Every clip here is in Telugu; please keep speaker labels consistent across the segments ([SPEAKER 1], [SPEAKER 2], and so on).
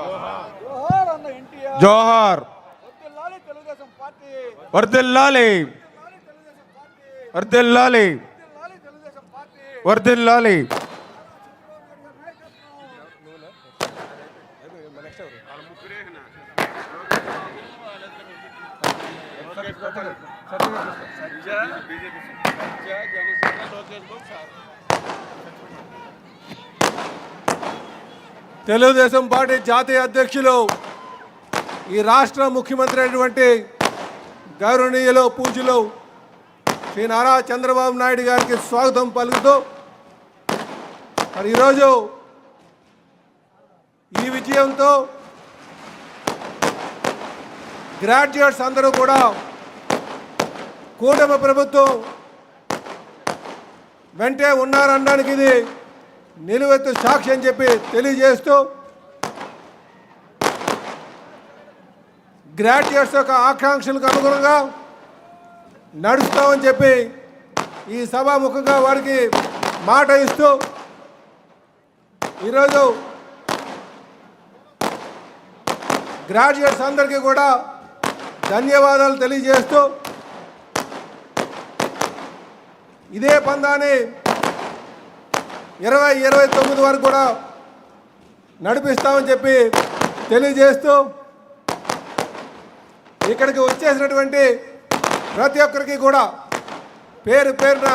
[SPEAKER 1] జోహార్ అన్న ఎన్టీఆర్
[SPEAKER 2] జోహార్
[SPEAKER 1] వర్ధిల్లాలి తెలుగుదేశం పార్టీ
[SPEAKER 2] వర్దిల్లాలి
[SPEAKER 1] వర్ధిల్లాలి తెలుగుదేశం పార్టీ
[SPEAKER 2] వర్దిల్లాలి
[SPEAKER 1] వర్ధిల్లాలి తెలుగుదేశం పార్టీ జాతీయ అధ్యక్షులు ఈ రాష్ట్ర ముఖ్యమంత్రి అయినటువంటి గౌరవనీయులు పూజలు శ్రీ నారా చంద్రబాబు నాయుడు గారికి స్వాగతం పలుకుతూ మరి ఈరోజు ఈ విజయంతో గ్రాడ్యుయేట్స్ అందరూ కూడా కూటమి ప్రభుత్వం వెంటే ఉన్నారనడానికి ఇది నిలువెత్తు సాక్షి అని చెప్పి తెలియజేస్తూ గ్రాడ్యుయేట్స్ యొక్క ఆకాంక్షలకు అనుగుణంగా నడుస్తామని చెప్పి ఈ సభాముఖంగా వారికి మాట ఇస్తూ ఈరోజు గ్రాడ్యుయేట్స్ అందరికీ కూడా ధన్యవాదాలు తెలియజేస్తూ ఇదే పందాన్ని ఇరవై ఇరవై తొమ్మిది వరకు కూడా నడిపిస్తామని చెప్పి తెలియజేస్తూ ఇక్కడికి వచ్చేసినటువంటి ప్రతి ఒక్కరికి కూడా పేరు పేరున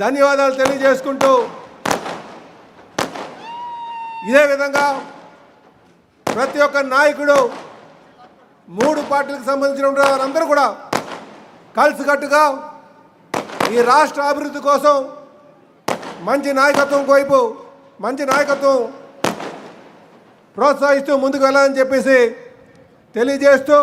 [SPEAKER 1] ధన్యవాదాలు తెలియజేసుకుంటూ ఇదే విధంగా ప్రతి ఒక్క నాయకుడు మూడు పార్టీలకు సంబంధించిన వారందరూ కూడా కలిసికట్టుగా ఈ రాష్ట్ర అభివృద్ధి కోసం మంచి నాయకత్వం వైపు మంచి నాయకత్వం ప్రోత్సహిస్తూ ముందుకు వెళ్ళాలని చెప్పేసి తెలియజేస్తూ